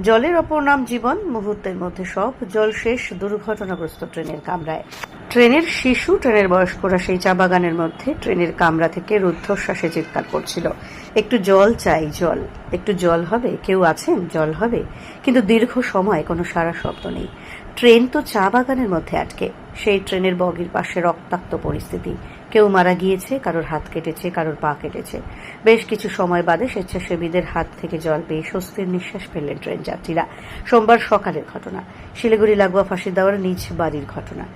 জলের অপর নাম জীবন, মুহূর্তের মধ্যে সব, জল শেষ, দুর্ঘটনাগ্রস্ত ট্রেনের কামরায়। ট্রেনের শিশু, ট্রেনের বয়স্করা সেই চা বাগানের মধ্যে ট্রেনের কামরা থেকে রুদ্ধশ্বাসে চিৎকার করছিল। একটু জল চাই, জল। একটু জল হবে, কেউ আছেন? জল হবে। কিন্তু দীর্ঘ সময় কোনো সারা শব্দ নেই। ট্রেন তো চা বাগানের মধ্যে আটকে। সেই ট্রেনের বগির পাশে রক্তাক্ত পরিস্থিতি। কেউ মারা গিয়েছে, কারোর হাত কেটেছে, কারোর পা কেটেছে। বেশ কিছু সময় বাদে স্বেচ্ছাসেবীদের হাত থেকে জল পেয়ে স্বস্তির নিঃশ্বাস ফেললেন ট্রেন যাত্রীরা। সোমবার সকালের ঘটনা। শিলিগুড়ি লাগোয়া ফাঁসি দেওয়ার নিজ বাড়ির ঘটনা।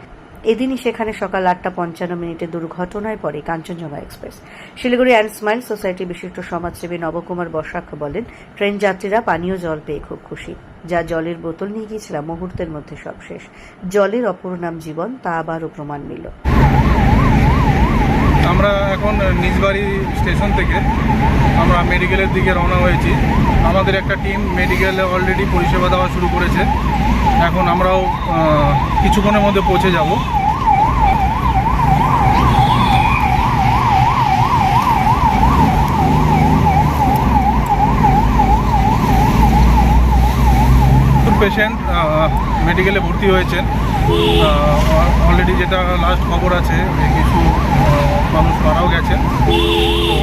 এদিনই সেখানে সকাল আটটা পঞ্চান্ন মিনিটে দুর্ঘটনায় পড়ে Kanchenjunga express. Siliguri and smile society বিশিষ্ট সমাজসেবী নবকুমার বসাক বলেন, ট্রেন যাত্রীরা পানীয় জল পেয়ে খুব খুশি, যা জলের বোতল নিয়ে গিয়েছিলাম, মুহূর্তের মধ্যে সব শেষ। জলের অপর নাম জীবন, তা আবারও প্রমাণ মিলল। আমরা এখন নিজবাড়ি স্টেশন থেকে আমরা মেডিকেলের দিকে রওনা হয়েছি। আমাদের একটা টিম মেডিকেলে অলরেডি পরিষেবা দেওয়া শুরু করেছে। এখন আমরাও কিছুক্ষণের মধ্যে পৌঁছে যাব। পেশেন্ট মেডিকেলে ভর্তি হয়েছেন। অলরেডি যেটা লাস্ট খবর আছে কিছু মানুষ মারাও গেছেন তো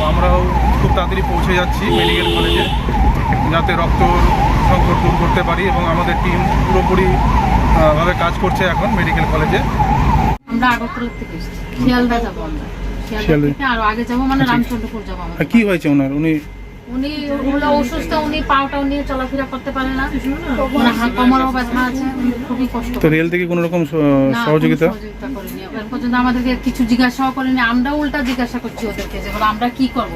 আমরাও খুব তাড়াতাড়ি পৌঁছে যাচ্ছি মেডিকেল কলেজে যাতে রক্ত সংকট দূর করতে পারি এবং আমাদের টিম পুরোপুরি ভাবে কাজ করছে এখন মেডিকেল কলেজে। আমরা আগরতলা থেকে শিয়ালদা যাব আমরা। শিয়ালদা শিয়ালদা। আরও আগে যাব মানে আচ্ছা। রামচন্দ্রপুর যাব আর কি হয়েছে ওনার? উনি উনি হলো অসুস্থ উনি পাওটাও নিয়ে চলাফেরা করতে পারে না। ওনার কোমরও ব্যথা আছে খুবই কষ্ট তো রেল থেকে কোনো রকম সহযোগিতা? পর্যন্ত আমাদেরকে কিছু জিজ্ঞাসাও করেনি আমরা উল্টা জিজ্ঞাসা করছি ওদেরকে যে বলো আমরা কি করব?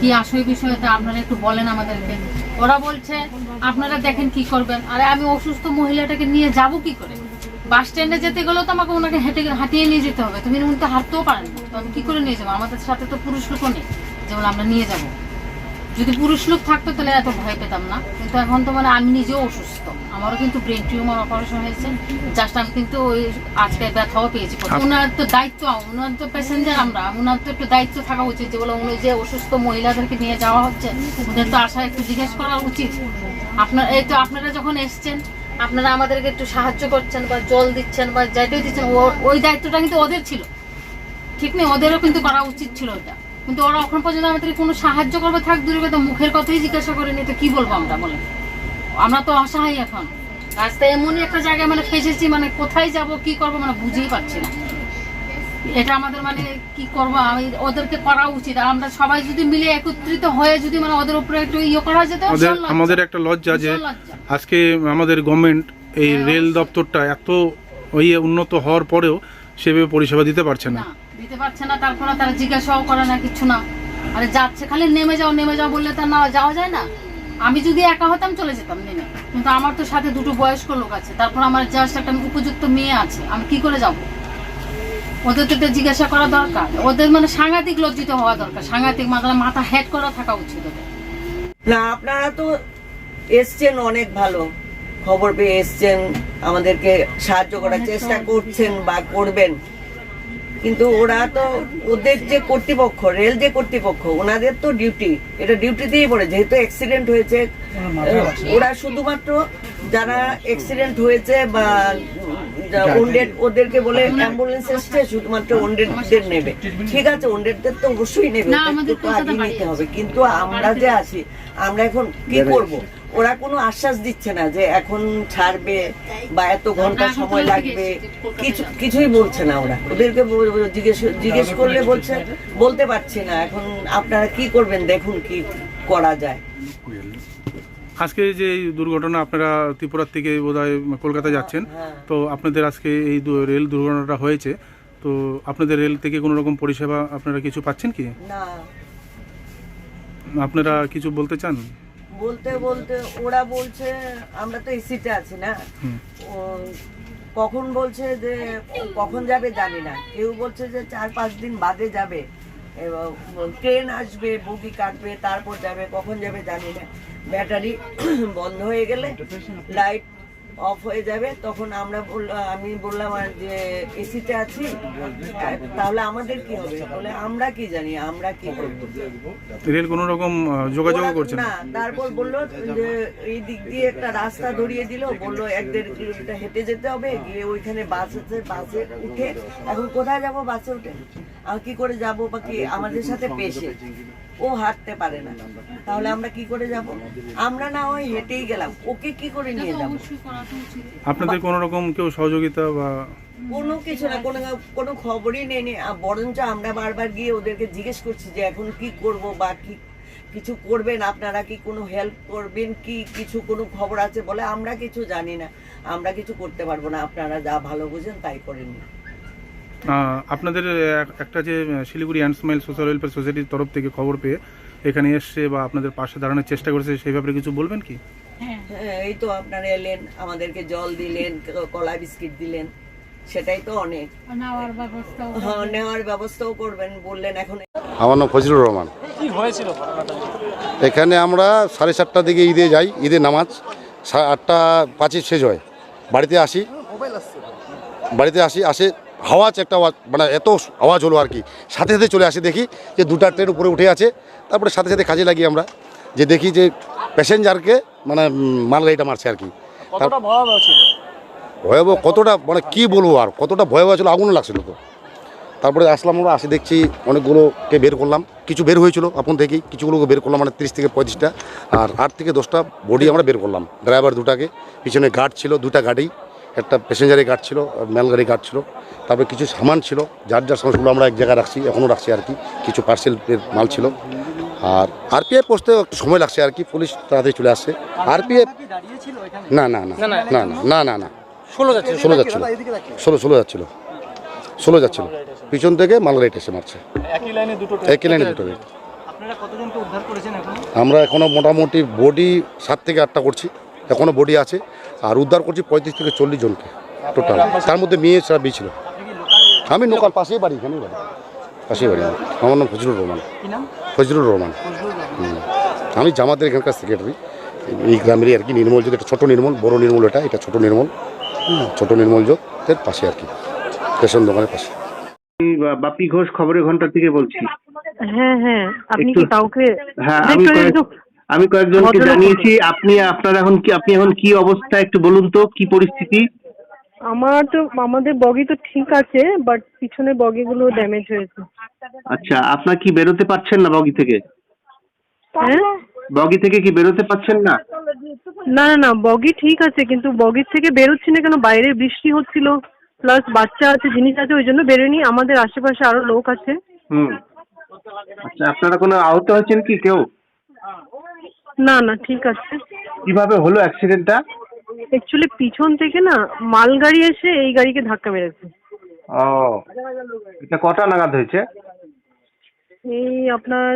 কি আসল বিষয়টা আপনারা একটু বলেন আমাদেরকে। ওরা বলছে আপনারা দেখেন কি করবেন। আরে আমি অসুস্থ মহিলাটাকে নিয়ে যাব কি করে? বাস স্ট্যান্ডে যেতে গেলেও তো আমাকে ওনাকে হেঁটে হাঁটিয়ে নিয়ে যেতে হবে। তুমি উনি তো হাঁটতেও পারেন না। তো আমি কি করে নিয়ে যাব? আমাদের সাথে তো পুরুষ লোকও নেই। যেমন আমরা নিয়ে যাব। যদি পুরুষ লোক থাকতো তাহলে এত ভয় পেতাম না। কিন্তু এখন তো মানে আমি নিজেও অসুস্থ। আমারও কিন্তু ব্রেন টিউমার অপারেশন হয়েছে। জাস্ট আমি কিন্তু ওই আজকে ব্যথাও পেয়েছি। ওনার তো দায়িত্ব ওনার তো প্যাসেঞ্জার আমরা। ওনার তো একটু দায়িত্ব থাকা উচিত যে বলে উনি যে অসুস্থ মহিলাদেরকে নিয়ে যাওয়া হচ্ছে ওদের তো আসা একটু জিজ্ঞেস করা উচিত। আপনার এই তো আপনারা যখন এসছেন আপনারা আমাদেরকে একটু সাহায্য করছেন বা জল দিচ্ছেন বা যেটাই দিচ্ছেন ও- ওই দায়িত্বটা কিন্তু ওদের ছিল। ঠিক নেই ওদেরও কিন্তু করা উচিত ছিল ওটা কিন্তু ওরা এখন পর্যন্ত আমাদের কোনো সাহায্য করবে থাক দূরে কথা মুখের কথাই জিজ্ঞাসা করেনি তো কি বলব আমরা বলেন? আমরা তো অসহায় এখন। রাস্তায় এমনই একটা জায়গায় মানে ফেসেছি মানে কোথায় যাব কি করব মানে বুঝেই পারছি না। এটা আমাদের মানে কি করব আমি ওদেরকে করা উচিত। আমরা সবাই যদি মিলে একত্রিত হয়ে যদি মানে ওদের উপরে একটু ইয়ে করা যেত আমাদের আমাদের একটা লজ্জা যে আজকে আমাদের গভর্নমেন্ট এই হ্যাঁ, রেল দপ্তরটা এত ওই উন্নত হওয়ার পরেও সেভাবে পরিষেবা দিতে পারছে না। দিতে পারছে না তারপরে তারা জিজ্ঞাসাও করে না কিছু না। আরে যাচ্ছে খালি নেমে যাও নেমে যাও বললে তো না যাওয়া যায় না। আমি যদি একা হতাম চলে যেতাম নেমে। কিন্তু আমার তো সাথে দুটো বয়স্ক লোক আছে তারপর আমার জাস্ট একটা উপযুক্ত মেয়ে আছে আমি কি করে যাব? ওদের তো জিজ্ঞাসা করা দরকার। ওদের মানে সাংঘাতিক লজ্জিত হওয়া দরকার সাংঘাতিক মাথা মাথা হেড করা থাকা উচিত ওদের। না আপনারা তো এসছেন অনেক ভালো। খবর পেয়ে এসছেন আমাদেরকে সাহায্য করার চেষ্টা করছেন বা করবেন। কিন্তু ওরা তো ওদের যে কর্তৃপক্ষ রেল যে কর্তৃপক্ষ ওনাদের তো ডিউটি এটা ডিউটিতেই পড়ে যেহেতু অ্যাক্সিডেন্ট হয়েছে ওরা শুধুমাত্র যারা অ্যাক্সিডেন্ট হয়েছে বা ওন্ডেড ওদেরকে বলে অ্যাম্বুলেন্স এসছে শুধুমাত্র ওন্ডেডদের নেবে। ঠিক আছে ওন্ডেডদের তো অবশ্যই নেবে না, ওদের আমাদের তো আগে নিতে হবে। কিন্তু আমরা যে আছি আমরা এখন কি করব? ওরা কোনো আশ্বাস দিচ্ছে না যে এখন ছাড়বে বা এত ঘণ্টা সময় লাগবে। কিছু কিছুই বলছে না ওরা। ওদেরকে জিজ্ঞেস জিজ্ঞেস করলে বলছে বলতে পারছি না। এখন আপনারা কি করবেন? দেখুন কি করা যায়। আজকে যে এই দুর্ঘটনা আপনারা ত্রিপুরার থেকে বোধহয় কলকাতা যাচ্ছেন হ্যাঁ। তো আপনাদের আজকে এই দু- রেল দুর্ঘটনাটা হয়েছে। তো আপনাদের রেল থেকে কোনো রকম পরিষেবা আপনারা কিছু পাচ্ছেন কি? না। আপনারা কিছু বলতে চান? বলতে বলতে ওরা বলছে আমরা তো এসিতে আছি না। কখন বলছে যে কখন যাবে জানি না। কেউ বলছে যে চার পাঁচ দিন বাদে যাবে। ট্রেন আসবে বগি কাটবে তারপর যাবে কখন যাবে জানি না। ব্যাটারি বন্ধ হয়ে গেলে লাইট অফ হয়ে যাবে তখন আমরা আমি বললাম আর যে এসিতে আছি তাহলে আমাদের কি হবে? বলে আমরা কি জানি আমরা কি করব? রেল কোনো রকম যোগাযোগ করছে না। না তারপর বলল যে এই দিক দিয়ে একটা রাস্তা ধরিয়ে দিল বলল এক দেড় কিলোমিটার হেঁটে যেতে হবে গিয়ে ওইখানে বাস আছে বাসে উঠে এখন কোথায় যাব বাসে উঠে? আর কি করে যাব বা কি আমাদের সাথে পেশে? ও হাঁটতে পারে না। তাহলে আমরা কি করে যাব? আমরা না ওই হেঁটেই গেলাম। ওকে কি করে নিয়ে যাব? আপনাদের কোনো রকম কেউ সহযোগিতা বা কোনো কিছু না কোনো কোনো খবরই নেই। আর বরঞ্চ আমরা বারবার গিয়ে ওদেরকে জিজ্ঞেস করছি যে এখন কি করব বা কি কিছু করবেন? আপনারা কি কোনো হেল্প করবেন? কি কিছু কোনো খবর আছে? বলে আমরা কিছু জানি না। আমরা কিছু করতে পারব না। আপনারা যা ভালো বুঝেন তাই করেন আপনাদের এক- একটা যে Siliguri and smile social welfare সোসাইটির তরফ থেকে খবর পেয়ে এখানে এসছে বা আপনাদের পাশে দাঁড়ানোর চেষ্টা করেছে সেই ব্যাপারে কিছু বলবেন কি? হ্যাঁ হ্যাঁ এই তো আপনারা এলেন আমাদেরকে জল দিলেন কলা বিস্কিট দিলেন সেটাই তো অনেক। নেওয়ার ব্যবস্থাও হ্যাঁ নেওয়ার ব্যবস্থাও করবেন বললেন এখন। আমার নাম ফজলুর রহমান। এখানে আমরা সাড়ে চারটার দিকে ঈদে যাই ঈদের নামাজ সাড়ে আটটা পাঁচে শেষ হয়। বাড়িতে আসি। বাড়িতে আসি আসে আওয়াজ একটা আওয়াজ মানে এত আওয়াজ হলো আর কি। সাথে সাথে চলে আসি দেখি যে দুটা ট্রেন উপরে উঠে আছে। তারপরে সাথে সাথে কাজে লাগি আমরা যে দেখি যে প্যাসেঞ্জারকে মানে মালগাড়িটা মারছে আর কি। ভয়াবহ কতটা মানে কি বলব আর কতটা ভয়াবহ ছিল আগুন লাগছিল তো। তারপরে আসলাম আমরা আসে দেখছি অনেকগুলোকে বের করলাম। কিছু বের হয়েছিল আপন থেকেই কিছুগুলোকে বের করলাম মানে তিরিশ থেকে পঁয়ত্রিশটা। আর আট থেকে দশটা বডি আমরা বের করলাম। ড্রাইভার দুটাকে পিছনে গার্ড ছিল দুটা গাড়ি। একটা প্যাসেঞ্জারের গার্ড ছিল মালগাড়ি গার্ড ছিল তারপরে কিছু সামান ছিল যার যার সামানগুলো আমরা এক জায়গায় রাখছি এখনও রাখছি আর কি কিছু পার্সেলের মাল ছিল। আর আরপিএফ পৌঁছতে একটু সময় লাগছে আর কি পুলিশ তাড়াতাড়ি চলে আসছে। আরপিএফ না না না না না না না না ষোলো যাচ্ছে ষোলো যাচ্ছিল। ষোলো ষোলো যাচ্ছিল। ষোলো যাচ্ছিল। পিছন থেকে মালগাড়িটা এসে মারছে। একই লাইনে দুটো গাড়ি। আমরা এখনও মোটামুটি বডি সাত থেকে আটটা করছি। এখনও বডি আছে। আর উদ্ধার করছি পঁয়ত্রিশ থেকে চল্লিশ জনকে টোটাল। তার মধ্যে মেয়ে ছাড়া বিয়ে ছিল। আমি লোকাল পাশেই বাড়ি এখানেই বাড়ি। পাশেই বাড়ি। আমার। নাম ফজরুল রহমান। ফজরুল রহমান। আমি জামাতের এখানকার সেক্রেটারি এই গ্রামেরই আর কি নির্মল যোগ। এটা ছোটো নির্মল বড় নির্মল এটা। এটা ছোটো নির্মল। হুম, ছোটো নির্মল যোগের পাশে আর কি। স্টেশন দোকানের পাশে। বাপি ঘোষ খবরের ঘণ্টা থেকে বলছি। হ্যাঁ হ্যাঁ। আপনি কি কাউকে হ্যাঁ আমি আমি কয়েকজনকে জানিয়েছি আপনি আপনার এখন কি আপনি এখন কি অবস্থা একটু বলুন তো কি পরিস্থিতি? আমার তো আমাদের বগি তো ঠিক আছে বাট পিছনে বগিগুলো ড্যামেজ হয়েছে। আচ্ছা আপনার কি বেরোতে পারছেন না বগি থেকে? হ্যাঁ? বগি থেকে কি বেরোতে পারছেন না? না না না বগি ঠিক আছে কিন্তু বগির থেকে বেরোচ্ছি না কেন? বাইরে বৃষ্টি হচ্ছিল প্লাস বাচ্চা আছে জিনিস আছে ওই জন্য বেরোয়নি। আমাদের আশেপাশে আরও লোক আছে। হুম। আচ্ছা আপনারা কোনো আহত হয়েছেন কি কেউ? না না ঠিক আছে। কীভাবে হলো অ্যাক্সিডেন্টটা অ্যাকচুয়ালি পিছন থেকে না মালগাড়ি এসে এই গাড়িকে ধাক্কা মেরেছে। ও এটা কটা নাগাদ হয়েছে? এই আপনার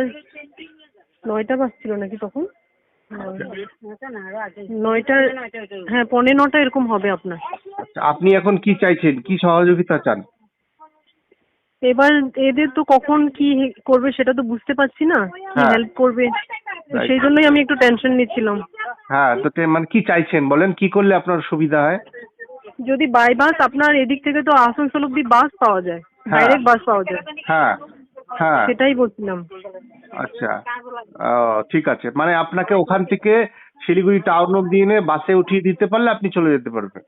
নয়টা বাজছিল নাকি তখন? নয়টার হ্যাঁ পৌনে নটা এরকম হবে আপনার। আচ্ছা আপনি এখন কি চাইছেন? কি সহযোগিতা চান? এবার এদের তো কখন কি করবে সেটা তো বুঝতে পারছি না কি হ্যাঁ। হেল্প করবে। সেই জন্যই আমি একটু টেনশন নিচ্ছিলাম। হ্যাঁ তো তে- মানে কি চাইছেন বলেন? কি করলে আপনার সুবিধা হয়? যদি বাই বাস আপনার এদিক থেকে তো আসানসোল অব্দি বাস পাওয়া যায় হ্যাঁ। ডাইরেক্ট বাস পাওয়া যায়। হ্যাঁ হ্যাঁ। সেটাই বলছিলাম। আচ্ছা। ও ঠিক আছে। মানে আপনাকে ওখান থেকে শিলিগুড়ি টাউন অব্দি এনে বাসে উঠিয়ে দিতে পারলে আপনি চলে যেতে পারবেন।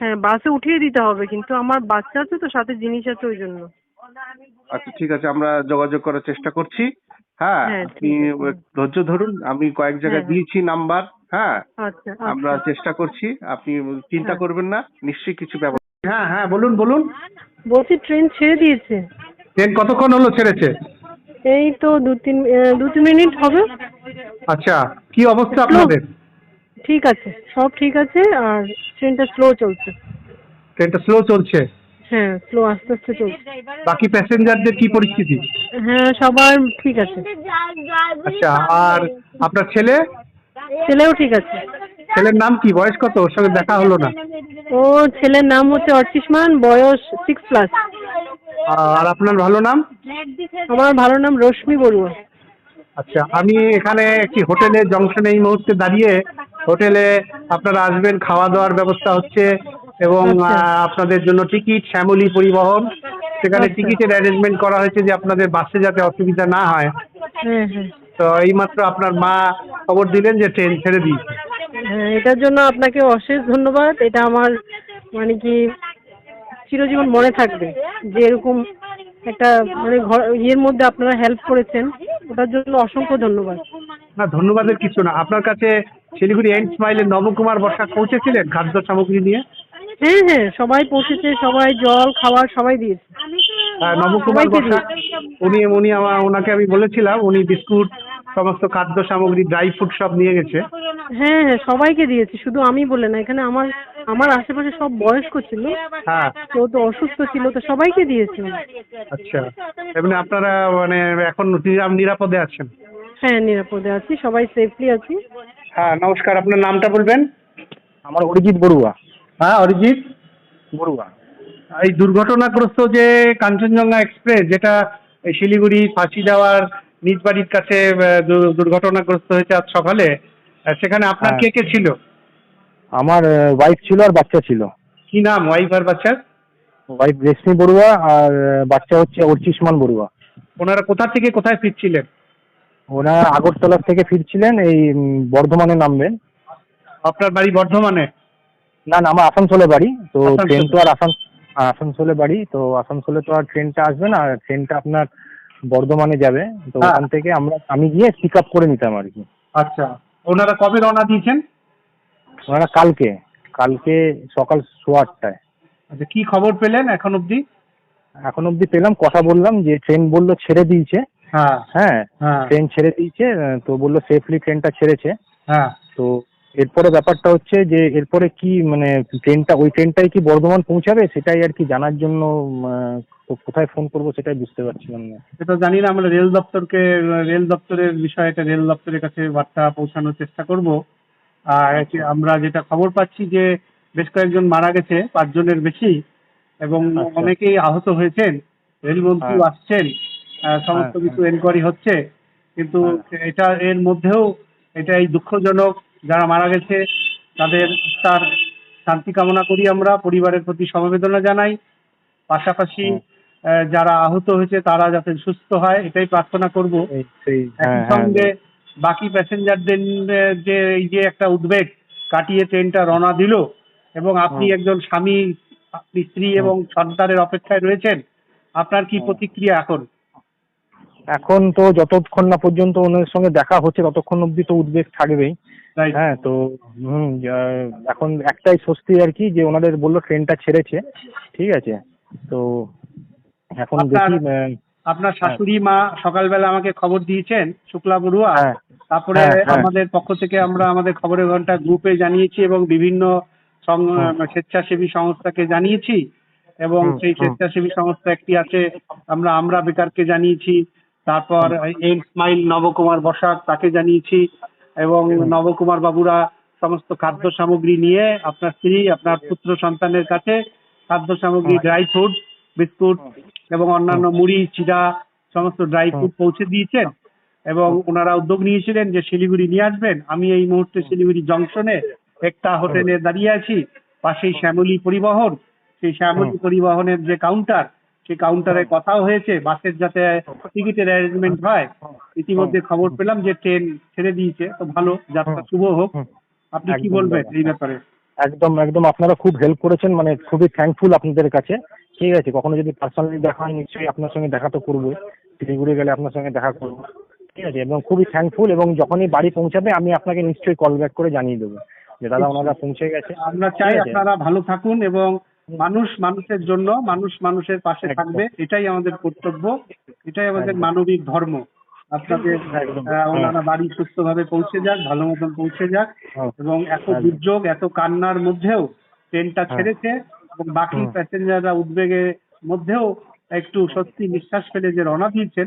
হ্যাঁ বাসে উঠিয়ে দিতে হবে কিন্তু আমার বাচ্চা আছে তো সাথে জিনিস আছে ওই জন্য। আচ্ছা ঠিক আছে আমরা যোগাযোগ করার চেষ্টা করছি। হ্যাঁ হ্যাঁ, আপনি ধৈর্য ধরুন আমি কয়েক জায়গায় হ্যাঁ। দিয়েছি নাম্বার হ্যাঁ। আচ্ছা আমরা আচ্ছা চেষ্টা করছি আপনি চিন্তা হ্যাঁ। করবেন না নিশ্চয়ই কিছু ব্যবস্থা হ্যাঁ হ্যাঁ বলুন বলুন। বলছি ট্রেন ছেড়ে দিয়েছে। ট্রেন কতক্ষণ হলো ছেড়েছে? এই তো দু তিন দু তিন মিনিট হবে। আচ্ছা কি অবস্থা আপনাদের? ঠিক আছে সব ঠিক আছে আর ট্রেনটা স্লো চলছে। ট্রেনটা স্লো চলছে? হ্যাঁ স্লো আস্তে আস্তে চলছে। বাকি প্যাসেঞ্জারদের কি পরিস্থিতি? হ্যাঁ সবার ঠিক আছে। আচ্ছা আর আপনার ছেলে? ছেলেও ঠিক আছে। ছেলের নাম কি? বয়স কত? ওর সঙ্গে দেখা হলো না? ও ছেলের নাম হচ্ছে অর্চিষ্মান বয়স সিক্স প্লাস আর আপনার ভালো নাম? আমার ভালো নাম রশ্মি বড়ুয়া। আচ্ছা আমি এখানে একটি হোটেলের জংশনে এই মুহূর্তে দাঁড়িয়ে হোটেলে আপনারা আসবেন খাওয়া দাওয়ার ব্যবস্থা হচ্ছে এবং আচ্ছা। আপনাদের জন্য টিকিট শ্যামলী পরিবহন। সেখানে আচ্ছা। টিকিটের অ্যারেঞ্জমেন্ট করা হয়েছে যে আপনাদের বাসে যাতে অসুবিধা না হয়। হ্যাঁ হ্যাঁ। তো এইমাত্র আপনার মা খবর দিলেন যে ট্রেন ছেড়ে দিয়েছে। হ্যাঁ এটার জন্য আপনাকে অশেষ ধন্যবাদ। এটা আমার মানে কি চিরজীবন মনে থাকবে যে এরকম একটা মানে ঘর ইয়ের মধ্যে আপনারা হেল্প করেছেন। ওটার জন্য অসংখ্য ধন্যবাদ। না ধন্যবাদের কিছু না। আপনার কাছে শিলিগুড়ি এন্ড স্মাইলের নবকুমার বর্ষা পৌঁছেছিলেন খাদ্য সামগ্রী নিয়ে? হ্যাঁ হ্যাঁ সবাই পৌঁছেছে সবাই জল খাবার সবাই দিয়েছে। নবকুমার বর্ষা উনি উনি আমার ওনাকে আমি বলেছিলাম উনি বিস্কুট সমস্ত খাদ্য সামগ্রী ড্রাই ফ্রুট সব নিয়ে গেছে। হ্যাঁ হ্যাঁ সবাইকে দিয়েছি শুধু আমি বলে না এখানে আমার আমার আশেপাশে সব বয়স্ক ছিল হ্যাঁ। কেউ তো অসুস্থ ছিল তো সবাইকে দিয়েছি আচ্ছা এমনি আপনারা মানে এখন নিরাপদে আছেন? হ্যাঁ নিরাপদে আছি সবাই সেফলি আছি। হ্যাঁ নমস্কার আপনার নামটা বলবেন? আমার অরিজিৎ বড়ুয়া। হ্যাঁ অরিজিৎ? বড়ুয়া। এই দুর্ঘটনাগ্রস্ত যে কাঞ্চনজঙ্ঘা এক্সপ্রেস যেটা এই শিলিগুড়ি ফাঁসি দেওয়ার নিজ বাড়ির কাছে দুর্ঘটনাগ্রস্ত হয়েছে আজ সকালে সেখানে আপনার হ্যাঁ। কে কে ছিল? আমার ওয়াইফ ছিল আর বাচ্চা ছিল। কি নাম ওয়াইফ আর বাচ্চার ওয়াইফ রেশমি বড়ুয়া আর বাচ্চা হচ্ছে অর্চিষ্মান বড়ুয়া। ওনারা কোথা থেকে কোথায় ফিরছিলেন? ওনারা আগরতলা থেকে ফিরছিলেন এই বর্ধমানে নামবেন। আপনার বাড়ি বর্ধমানে? না না আমার আসানসোলে বাড়ি তো ট্রেন তো আর আসান আসানসোলে বাড়ি তো আসানসোলে তো আর ট্রেনটা আসবে না আর ট্রেনটা আপনার বর্ধমানে যাবে তো হ্যাঁ। ওখান থেকে আমরা আমি গিয়ে পিক আপ করে নিতাম আর কি। আচ্ছা ওনারা কবে রওনা দিয়েছেন? ওনারা কালকে কালকে সকাল সোয়া আটটায়। আচ্ছা কি খবর পেলেন এখন অবধি? এখন অবধি পেলাম কথা বললাম যে ট্রেন বলল ছেড়ে দিয়েছে হ্যাঁ। হ্যাঁ হ্যাঁ। ট্রেন ছেড়ে দিয়েছে তো বলল সেফলি ট্রেনটা ছেড়েছে। হ্যাঁ। তো এরপরে ব্যাপারটা হচ্ছে যে এরপরে কি মানে ট্রেনটা ওই ট্রেনটাই কি বর্ধমান পৌঁছাবে? সেটাই আর কি জানার জন্য কোথায় ফোন করব সেটাই বুঝতে পারছিলাম না। সেটা জানি না আমরা রেল দপ্তরকে রেল দপ্তরের বিষয়টা রেল দপ্তরের কাছে বার্তা পৌঁছানোর চেষ্টা করব। আর আমরা যেটা খবর পাচ্ছি যে বেশ কয়েকজন মারা গেছে পাঁচজনের বেশি। এবং আচ্ছা। অনেকেই আহত হয়েছেন রেলমন্ত্রী হ্যাঁ। আসছেন। সমস্ত হ্যাঁ, কিছু এনকোয়ারি হচ্ছে। কিন্তু হ্যাঁ। এটা এর মধ্যেও এটা এই দুঃখজনক যারা মারা গেছে তাদের তার শান্তি কামনা করি আমরা পরিবারের প্রতি সমবেদনা জানাই। পাশাপাশি যারা আহত হয়েছে তারা যাতে সুস্থ হয় এটাই প্রার্থনা করব। একই হ্যাঁ হ্যাঁ সঙ্গে বাকি প্যাসেঞ্জারদের যে এই যে একটা উদ্বেগ কাটিয়ে ট্রেনটা রওনা দিল এবং আপনি একজন স্বামী আপনি স্ত্রী এবং সন্তানের অপেক্ষায় রয়েছেন আপনার কি প্রতিক্রিয়া এখন? এখন তো যতক্ষণ না পর্যন্ত ওনাদের সঙ্গে দেখা হচ্ছে ততক্ষণ অব্দি তো উদ্বেগ থাকবেই। হ্যাঁ তো হুম এখন একটাই স্বস্তি আর কি যে ওনাদের বলল ট্রেনটা ছেড়েছে ঠিক আছে? তো এখন আপনার- দেখি আপনার শাশুড়ি মা সকালবেলা আমাকে খবর দিয়েছেন শুক্লা বড়ুয়া। হ্যাঁ। তারপরে হ্যাঁ, হ্যাঁ। আমাদের পক্ষ থেকে আমরা আমাদের খবরের ঘণ্টা গ্রুপে জানিয়েছি এবং বিভিন্ন স্বেচ্ছাসেবী সংস্থাকে জানিয়েছি এবং সেই স্বেচ্ছাসেবী সংস্থা একটি আছে আমরা আমরা বেকারকে জানিয়েছি। তারপর এম স্মাইল নবকুমার বসাক তাকে জানিয়েছি এবং নবকুমার বাবুরা সমস্ত খাদ্য সামগ্রী নিয়ে আপনার স্ত্রী আপনার পুত্র সন্তানের কাছে খাদ্য সামগ্রী ড্রাই ফ্রুট বিস্কুট এবং অন্যান্য মুড়ি চিরা সমস্ত ড্রাই ফ্রুট পৌঁছে দিয়েছেন এবং ওনারা উদ্যোগ নিয়েছিলেন যে শিলিগুড়ি নিয়ে আসবেন। আমি এই মুহূর্তে শিলিগুড়ি জংশনে একটা হোটেলে দাঁড়িয়ে আছি। পাশেই শ্যামলী পরিবহন। সেই শ্যামলী পরিবহনের যে কাউন্টার সেই কাউন্টারে কথাও হয়েছে বাসের যাতে টিকিটের অ্যারেঞ্জমেন্ট হয়। ইতিমধ্যে খবর পেলাম যে ট্রেন ছেড়ে দিয়েছে তো ভালো যাত্রা শুভ হোক। আপনি কি বলবেন এই ব্যাপারে? একদম একদম। আপনারা খুব হেল্প করেছেন মানে খুবই থ্যাঙ্কফুল আপনাদের কাছে। ঠিক আছে কখনো যদি পার্সোনালি দেখা হয় নিশ্চয়ই আপনার সঙ্গে দেখা তো করবোই। শিলিগুড়ি গেলে আপনার সঙ্গে দেখা করব। ঠিক আছে এবং খুবই থ্যাঙ্কফুল এবং যখনই বাড়ি পৌঁছাবে আমি আপনাকে নিশ্চয়ই কল ব্যাক করে জানিয়ে দেবো। যে দাদা ওনারা পৌঁছে গেছে। আমরা চাই আপনারা ভালো থাকুন এবং মানুষ মানুষের জন্য মানুষ মানুষের পাশে থাকবে এটাই আমাদের কর্তব্য এটাই আমাদের মানবিক ধর্ম। আপনাদের ওনারা বাড়ি সুস্থভাবে পৌঁছে যাক ভালো মতন পৌঁছে যাক হ্যাঁ। এবং এত দুর্যোগ এত কান্নার মধ্যেও ট্রেনটা হ্যাঁ। ছেড়েছে এবং বাকি প্যাসেঞ্জাররা উদ্বেগের মধ্যেও একটু সত্যি নিঃশ্বাস ফেলে যে রওনা দিয়েছেন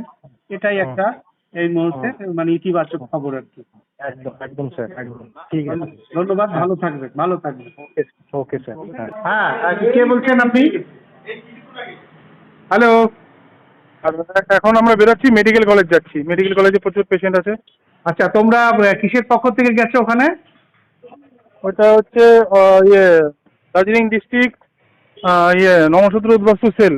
এটাই একটা এই মুহূর্তে মানে ইতিবাচক খবর আর কি। একদম একদম স্যার একদম। ঠিক আছে। ধন্যবাদ ভালো থাকবেন ভালো থাকবেন। Okay okay sir. হ্যাঁ হ্যাঁ আর কে বলছেন আপনি? হ্যালো? এখন আমরা বেরোচ্ছি মেডিকেল কলেজ যাচ্ছি। মেডিকেল কলেজে প্রচুর পেশেন্ট আছে। আচ্ছা তোমরা কিসের পক্ষ থেকে গেছো ওখানে? ওটা হচ্ছে ইয়ে দার্জিলিং ডিস্ট্রিক্ট ইয়ে নমসূত্র উদ্বাস্তু সেল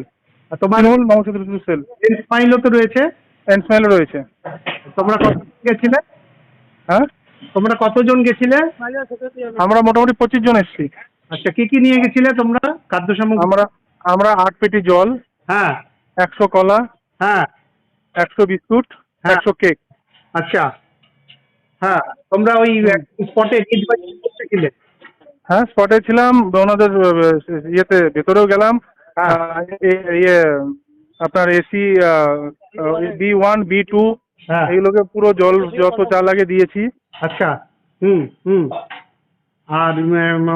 আর তোমার নমসূত্র উদ্বাস্তু সেল স্মাইলও তো রয়েছে? এন্ড স্মাইলও রয়েছে। তোমরা কত গেছিলে? হ্যাঁ? তোমরা কতজন গেছিলে? আমরা মোটামুটি পঁচিশ জন এসেছি। আচ্ছা কি কি নিয়ে গেছিলে তোমরা? খাদ্য সামগ্রী? আমরা আমরা আট পেটি জল হ্যাঁ। একশো কলা হ্যাঁ। একশো বিস্কুট হ্যাঁ। একশো কেক। আচ্ছা। হ্যাঁ তোমরা ওই স্পটে করতেছিলে হ্যাঁ স্পটে ছিলাম ওনাদের আহ, ইয়েতে ভেতরেও গেলাম। হ্যাঁ। আহ, এ- ইয়ে আপনার AC B one B two হ্যাঁ। এইগুলোকে পুরো জল যত চা লাগে দিয়েছি। আচ্ছা হুম হুম। আর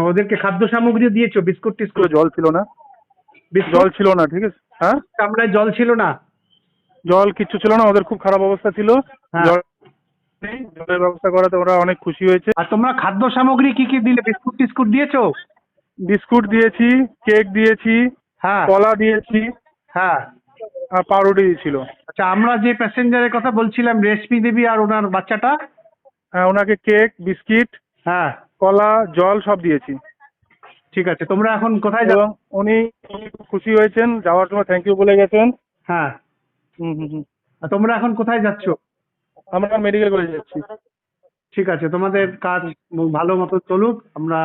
ওদেরকে খাদ্য সামগ্রী দিয়েছ বিস্কুট টিস্কুট? জল ছিল না। জল ছিল না ঠিক আছে? হ্যাঁ? কামরায় জল ছিল না? জল কিচ্ছু ছিল না ওদের খুব খারাপ অবস্থা ছিল। হ্যাঁ। জলের ব্যবস্থা করাতে ওরা অনেক খুশি হয়েছে। আর তোমরা খাদ্য সামগ্রী কি কি দিলে? বিস্কুট টিস্কুট দিয়েছ? বিস্কুট দিয়েছি কেক দিয়েছি হ্যাঁ। কলা দিয়েছি। হ্যাঁ। আর পাউরুটি ছিল আচ্ছা আমরা যে প্যাসেঞ্জারের কথা বলছিলাম রেশমি দেবী আর ওনার বাচ্চাটা হ্যাঁ, ওনাকে কেক বিস্কিট হ্যাঁ। কলা জল সব দিয়েছি। ঠিক আছে তোমরা এখন কোথায় যাও? উনি উনি খুব খুশি হয়েছেন যাওয়ার সময় থ্যাংক ইউ বলে গেছেন। হ্যাঁ। হুম হুম হুম। আর তোমরা এখন কোথায় যাচ্ছ? আমরা মেডিকেল কলেজে যাচ্ছি। ঠিক আছে তোমাদের কাজ ভালো মতো চলুক আমরা